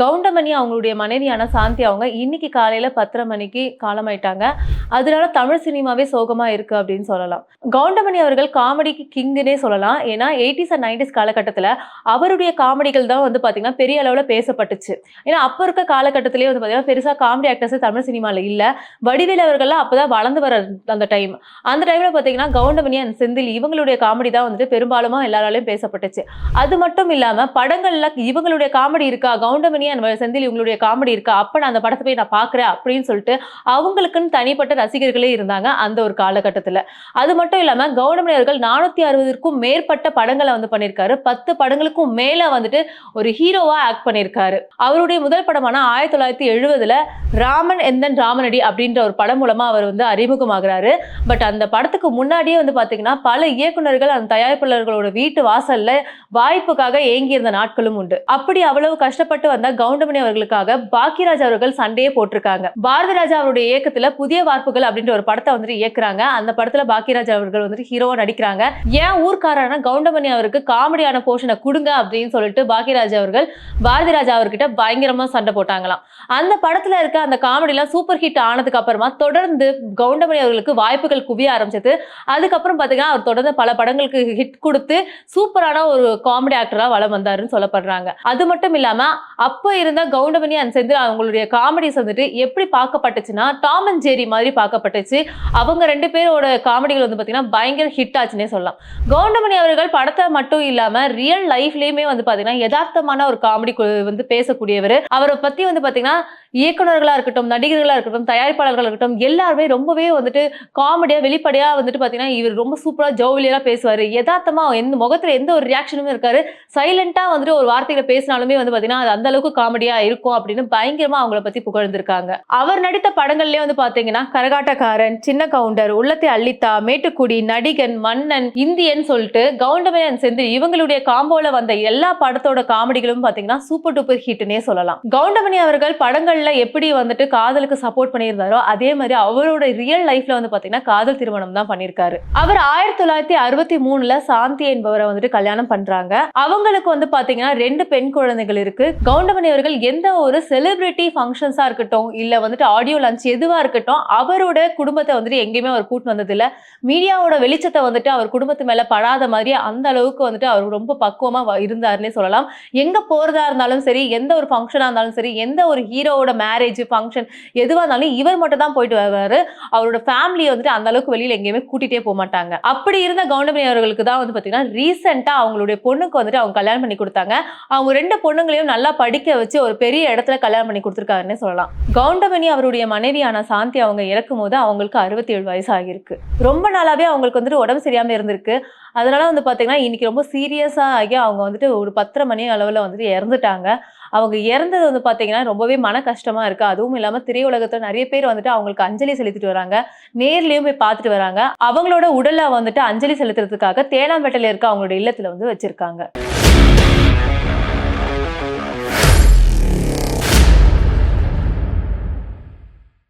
கவுண்டமணி அவங்களுடைய மனைவியான சாந்தி அவங்க இன்னைக்கு காலையில பத்தரை மணிக்கு காலமாயிட்டாங்க. அதனால தமிழ் சினிமாவே சோகமா இருக்கு அப்படின்னு சொல்லலாம். கவுண்டமணி அவர்கள் காமெடிக்கு கிங்குனே சொல்லலாம். ஏன்னா எயிட்டிஸ் அண்ட் நைன்டிஸ் காலகட்டத்தில் அவருடைய காமெடிகள் தான் வந்து பார்த்தீங்கன்னா பெரிய அளவில் பேசப்பட்டுச்சு. ஏன்னா அப்போ இருக்க காலகட்டத்திலேயே வந்து பார்த்தீங்கன்னா பெருசாக காமெடி ஆக்டர்ஸ் தமிழ் சினிமாவில் இல்லை. வடிவேல் அவர்கள்லாம் அப்பதான் வளர்ந்து வர அந்த டைம் அந்த டைமில் பார்த்தீங்கன்னா கவுண்டமணி அண்ட் செந்தில் இவங்களுடைய காமெடி தான் வந்துட்டு பெரும்பாலுமா எல்லாராலையும் பேசப்பட்டுச்சு. அது மட்டும் இல்லாமல் படங்களில் இவங்களுடைய காமெடி இருக்கா? கவுண்டமணி அண்ட் செந்தில் இவங்களுடைய காமெடி இருக்கா? அப்போ நான் அந்த படத்தை போய் நான் பாக்குறேன் அப்படின்னு சொல்லிட்டு அவங்களுக்குன்னு தனிப்பட்ட ரசிகர்களே இருந்தாங்க அந்த ஒரு காலகட்டத்தில். அது மட்டும் இல்லாமல் கவுண்டமணி அவர்கள் நானூத்தி அறுபதுக்கும் மேற்பட்ட படங்களை வந்து பண்ணியிருக்காரு. பத்து படங்களுக்கும் மேல வந்துட்டு ஒரு ஹீரோவா ஆக்ட் பண்ணியிருக்காரு. அவருடைய முதல் படமான ஆயிரத்தி தொள்ளாயிரத்தி எழுபதில் ராமன் எந்தன் ராமனடி அப்படின்ற ஒரு படம் மூலமாக அவர் வந்து அறிமுகமாகிறாரு. பட் அந்த படத்துக்கு முன்னாடியே வந்து பார்த்தீங்கன்னா பல இயக்குனர்கள் அந்த தயாரிப்பாளர்களோட வீட்டு வாசல்ல வாய்ப்புக்காக ஏங்கி இருந்த நாட்களும் உண்டு. அப்படி அவ்வளவு கஷ்டப்பட்டு வந்த கவுண்டமணி அவர்களுக்காக பாக்கியராஜ் அவர்கள் சண்டையே போட்டிருக்காங்க. பாரதி ராஜா அவருடைய இயக்கத்துல புதிய வார்ப்புகள் அப்படின்ற ஒரு படத்தை வந்துட்டு இயக்குறாங்க. அந்த படத்துல பாக்கியராஜ் அவர்கள் வந்துட்டு ஹீரோவா நடிக்கிறாங்க. ஏன் ஊர்க்காரனா கவுண்டமணி அவருக்கு காமெடியான போர்ஷனை கொடுங்க அப்படின்னு சொல்லிட்டு பாக்கியராஜ் அவர்கள் பாரதி ராஜா அவர்கிட்ட பயங்கரமா சண்டை போட்டாங்களாம். அந்த படத்துல இருக்க அந்த காமெடிலாம் சூப்பர் ஹிட் ஆனதுக்கு அப்புறமா தொடர்ந்து கவுண்டமணி அவர்களுக்கு வாய்ப்புகள் குவிய ஆரம்பிச்சது. அதுக்கப்புறம் பாத்தீங்கன்னா அவர் தொடர்ந்து பல படங்களுக்கு ஹிட் கொடுத்து சூப்பரான ஒரு காமெடி ஆக்டரா வளம் வந்தாருன்னு சொல்லப்படுறாங்க. அது மட்டும் இல்லாம அப்போ இருந்த கவுண்டமணி அண்ட் செந்தில் அவங்களுடைய காமெடிஸ் வந்துட்டு எப்படி பார்க்கப்பட்டுச்சுன்னா டாம் அண்ட் ஜெரி மாதிரி பார்க்கப்பட்டுச்சு. அவங்க ரெண்டு பேரோட காமெடிகள் வந்து பார்த்தீங்கன்னா பயங்கர ஹிட் ஆச்சுன்னே சொல்லலாம். கவுண்டமணி அவர்கள் படத்தை மட்டும் இல்லாமல் ரியல் லைஃப்லேயுமே வந்து பார்த்தீங்கன்னா யதார்த்தமான ஒரு காமெடி வந்து பேசக்கூடியவர். அவரை பற்றி வந்து பார்த்தீங்கன்னா இயக்குநர்களாக இருக்கட்டும் நடிகர்களாக இருக்கட்டும் தயாரிப்பாளர்களாக இருக்கட்டும் எல்லாருமே ரொம்பவே வந்துட்டு காமெடியாக வெளிப்படையாக வந்துட்டு பார்த்தீங்கன்னா இவர் ரொம்ப சூப்பராக ஜோவிலியரா பேசுவார். யதார்த்தமாக எந்த முகத்தில் எந்த ஒரு ரியாக்ஷனுமே இருக்காரு. சைலண்டாக வந்துட்டு ஒரு வார்த்தைகளை பேசினாலுமே வந்து பார்த்தீங்கன்னா அது அந்த அளவுக்கு காமெடியா இருக்கும் அப்படின்னு பயங்கரமா அவங்கள பத்தி புகழ்ந்திருக்காங்க. அவர் நடித்த படங்கள்லயே வந்து பாத்தீங்கன்னா கரகாட்டக்காரன் சின்ன கவுண்டர் உள்ளத்தை அள்ளித்தா மேட்டுக்குடி நடிகன் மன்னன் இந்தியன் சொல்லிட்டு கவுண்டமணி சேர்ந்து செந்தில் இவங்களுடைய காம்போல வந்த எல்லா படத்தோட காமெடிகளும் பாத்தீங்கன்னா சூப்பர் டூப்பர் ஹிட்னே சொல்லலாம். கவுண்டமணி அவர்கள் படங்கள்ல எப்படி வந்துட்டு காதலுக்கு சப்போர்ட் பண்ணியிருந்தாரோ அதே மாதிரி அவரோட ரியல் லைஃப்ல வந்து பாத்தீங்கன்னா காதல் திருமணம் தான் பண்ணியிருக்காரு. அவர் ஆயிரத்தி தொள்ளாயிரத்தி அறுபத்தி மூணுல சாந்தி என்பவரை வந்துட்டு கல்யாணம் பண்றாங்க. அவங்களுக்கு வந்து பாத்தீங்கன்னா ரெண்டு பெண் குழந்தைகள் இருக்கு. கவுண்டமணி அவர்கள் எந்த ஒரு செலிபிரிட்டி ஃபங்க்ஷன்ஸாக இருக்கட்டும் இல்லை வந்துட்டு ஆடியோ லஞ்ச் எதுவாக இருக்கட்டும் அவரோட குடும்பத்தை வந்துட்டு எங்கேயுமே அவர் கூட்டு வந்ததில்லை. மீடியாவோட வெளிச்சத்தை வந்துட்டு அவர் குடும்பத்து மேலே படாத மாதிரி அந்த அளவுக்கு வந்துட்டு அவர் ரொம்ப பக்குவமாக வ- இருந்தாருன்னே சொல்லலாம். எங்கே போகிறதா இருந்தாலும் சரி எந்த ஒரு ஃபங்க்ஷனாக இருந்தாலும் சரி எந்த ஒரு ஹீரோவோட மேரேஜ் ஃபங்க்ஷன் எதுவாக இருந்தாலும் இவர் மட்டும் தான் போயிட்டு வருவார். அவரோட ஃபேமிலியை வந்துட்டு அந்த அளவுக்கு வெளியில் எங்கேயுமே கூட்டிகிட்டே போக மாட்டாங்க. அப்படி இருந்த கவுண்டமணி அவர்களுக்கு தான் வந்து பார்த்தீங்கன்னா ரீசெண்டாக அவங்களுடைய பொண்ணுக்கு வந்துட்டு அவங்க கல்யாணம் பண்ணி கொடுத்தாங்க. அவங்க ரெண்டு பொண்ணுங்களையும் நல்லா படிக்க வச்சு ஒரு பெரிய இடத்துல கல்யாணம் பண்ணி கொடுத்துருக்காருன்னே சொல்லலாம். கவுண்டமணி அவருடைய மனைவியான சாந்தி அவங்க இறக்கும் போது அவங்களுக்கு அறுபத்தி ஏழு வயசு ஆகியிருக்கு ரொம்ப நாளாவே அவங்களுக்கு வந்துட்டு உடம்பு சரியாம இருந்திருக்கு. அதனால வந்து பாத்தீங்கன்னா இன்னைக்கு ரொம்ப சீரியஸா ஆகி அவங்க வந்துட்டு ஒரு பத்தரை மணி அளவுல வந்துட்டு இறந்துட்டாங்க. அவங்க இறந்தது வந்து பாத்தீங்கன்னா ரொம்பவே மன கஷ்டமா இருக்கு. அதுவும் இல்லாம திரையுலகத்துல நிறைய பேர் வந்துட்டு அவங்களுக்கு அஞ்சலி செலுத்திட்டு வராங்க. நேர்லயும் போய் பார்த்துட்டு வராங்க. அவங்களோட உடலை வந்துட்டு அஞ்சலி செலுத்துறதுக்காக தேனாம்பேட்டையில இருக்க அவங்களோட இல்லத்துல வந்து வச்சிருக்காங்க.